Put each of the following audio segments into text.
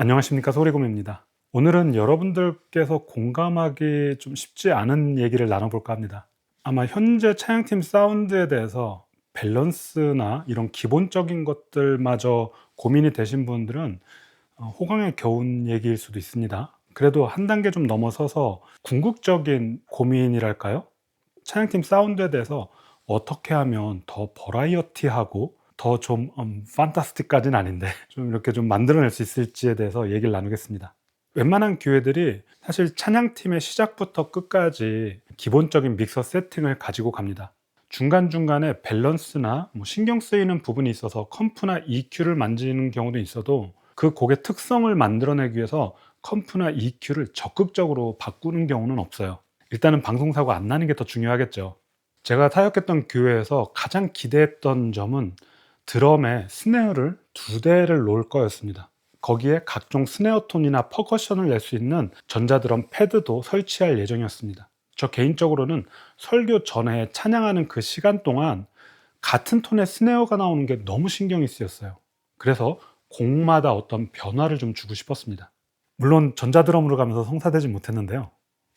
안녕하십니까 소리곰입니다. 오늘은 여러분들께서 공감하기 좀 쉽지 않은 얘기를 나눠볼까 합니다. 아마 현재 차양팀 사운드에 대해서 밸런스나 이런 기본적인 것들마저 고민이 되신 분들은 어, 호강에 겨운 얘기일 수도 있습니다. 그래도 한 단계 좀 넘어서서 궁극적인 고민이랄까요? 차양팀 사운드에 대해서 어떻게 하면 더 버라이어티하고 더좀 음, 판타스틱까지는 아닌데 좀 이렇게 좀 만들어낼 수 있을지에 대해서 얘기를 나누겠습니다. 웬만한 기회들이 사실 찬양팀의 시작부터 끝까지 기본적인 믹서 세팅을 가지고 갑니다. 중간중간에 밸런스나 뭐 신경 쓰이는 부분이 있어서 컴프나 EQ를 만지는 경우도 있어도 그 곡의 특성을 만들어내기 위해서 컴프나 EQ를 적극적으로 바꾸는 경우는 없어요. 일단은 방송사고 안 나는 게 더 중요하겠죠. 제가 타역했던 교회에서 가장 기대했던 점은 드럼에 스네어를 두 대를 놓을 거였습니다. 거기에 각종 스네어 톤이나 퍼커션을 낼 수 있는 전자드럼 패드도 설치할 예정이었습니다. 저 개인적으로는 설교 전에 찬양하는 그 시간 동안 같은 톤의 스네어가 나오는 게 너무 신경이 쓰였어요. 그래서 곡마다 어떤 변화를 좀 주고 싶었습니다. 물론 전자드럼으로 가면서 성사되지 못했는데요.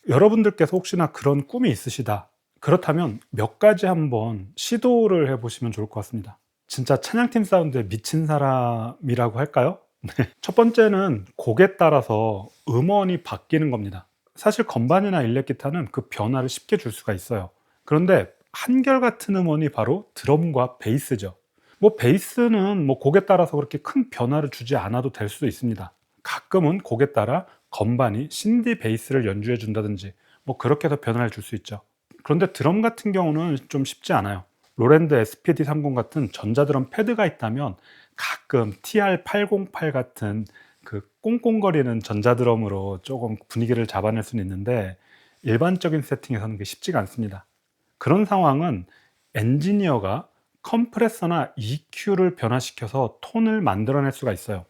여러분들께서 혹시나 그런 꿈이 있으시다. 그렇다면 몇 가지 한번 시도를 해보시면 좋을 것 같습니다. 진짜 찬양팀 사운드에 미친 사람이라고 할까요? 네. 첫 번째는 곡에 따라서 음원이 바뀌는 겁니다. 사실 건반이나 일렉 기타는 그 변화를 쉽게 줄 수가 있어요. 그런데 한결같은 음원이 바로 드럼과 베이스죠. 뭐 베이스는 뭐 곡에 따라서 그렇게 큰 변화를 주지 않아도 될 수도 있습니다. 가끔은 곡에 따라 건반이 신디 베이스를 연주해 준다든지 뭐 그렇게 해서 변화를 줄 수 있죠. 그런데 드럼 같은 경우는 좀 쉽지 않아요. 로랜드 SPD30 같은 전자드럼 패드가 있다면 가끔 TR808 같은 그 꽁꽁거리는 전자드럼으로 조금 분위기를 잡아낼 수는 있는데 일반적인 세팅에서는 그게 쉽지가 않습니다. 그런 상황은 엔지니어가 컴프레서나 EQ를 변화시켜서 톤을 만들어낼 수가 있어요.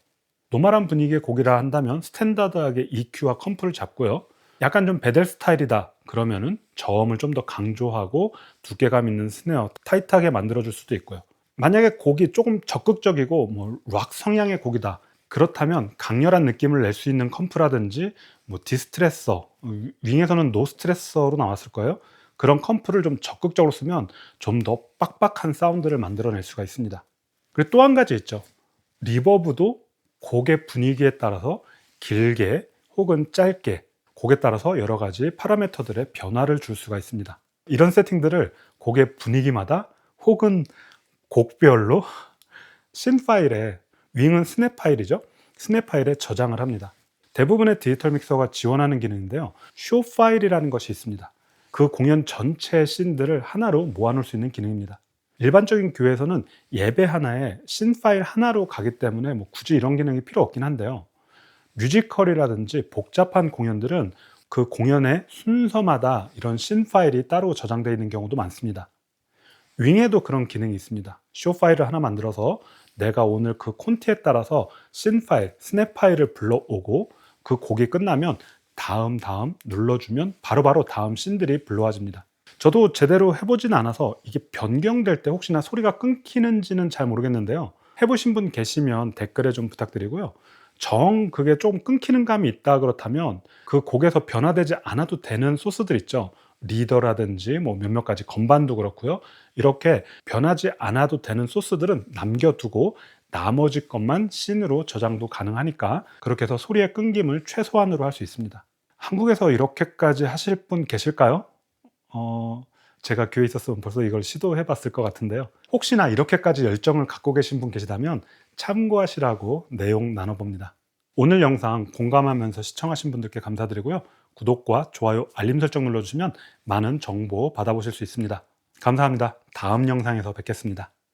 노멀한 분위기의 곡이라 한다면 스탠다드하게 EQ와 컴프를 잡고요. 약간 좀 베델 스타일이다 그러면은 저음을 좀 더 강조하고 두께감 있는 스네어 타이트하게 만들어줄 수도 있고요. 만약에 곡이 조금 적극적이고 뭐 락 성향의 곡이다. 그렇다면 강렬한 느낌을 낼 수 있는 컴프라든지 뭐 디스트레서 윙에서는 노 스트레서로 나왔을 거예요. 그런 컴프를 좀 적극적으로 쓰면 좀 더 빡빡한 사운드를 만들어낼 수가 있습니다. 그리고 또 한 가지 있죠. 리버브도 곡의 분위기에 따라서 길게 혹은 짧게 곡에 따라서 여러 가지 파라미터들의 변화를 줄 수가 있습니다. 이런 세팅들을 곡의 분위기마다 혹은 곡별로 신 파일에 윙은 스냅 파일이죠. 스냅 파일에 저장을 합니다. 대부분의 디지털 믹서가 지원하는 기능인데요. 쇼 파일이라는 것이 있습니다. 그 공연 전체 씬들을 하나로 모아놓을 수 있는 기능입니다. 일반적인 교회에서는 예배 하나에 신 파일 하나로 가기 때문에 뭐 굳이 이런 기능이 필요 없긴 한데요. 뮤지컬이라든지 복잡한 공연들은 그 공연의 순서마다 이런 신 파일이 따로 저장되어 있는 경우도 많습니다. 윙에도 그런 기능이 있습니다. 쇼 파일을 하나 만들어서 내가 오늘 그 콘티에 따라서 신 파일, 스냅 파일을 불러오고 그 곡이 끝나면 다음 다음 눌러주면 바로 바로 다음 씬들이 불러와집니다. 저도 제대로 해보진 않아서 이게 변경될 때 혹시나 소리가 끊기는지는 잘 모르겠는데요. 해보신 분 계시면 댓글에 좀 부탁드리고요. 정 그게 좀 끊기는 감이 있다 그렇다면 그 곡에서 변화되지 않아도 되는 소스들 있죠. 리더라든지 뭐 몇몇 가지 건반도 그렇고요. 이렇게 변하지 않아도 되는 소스들은 남겨두고 나머지 것만 씬으로 저장도 가능하니까 그렇게 해서 소리의 끊김을 최소한으로 할 수 있습니다. 한국에서 이렇게까지 하실 분 계실까요? 어, 제가 교회에 있었으면 벌써 이걸 시도해 봤을 것 같은데요. 혹시나 이렇게까지 열정을 갖고 계신 분 계시다면 참고하시라고 내용 나눠봅니다. 오늘 영상 공감하면서 시청하신 분들께 감사드리고요. 구독과 좋아요, 알림 설정 눌러주시면 많은 정보 받아보실 수 있습니다. 감사합니다. 다음 영상에서 뵙겠습니다.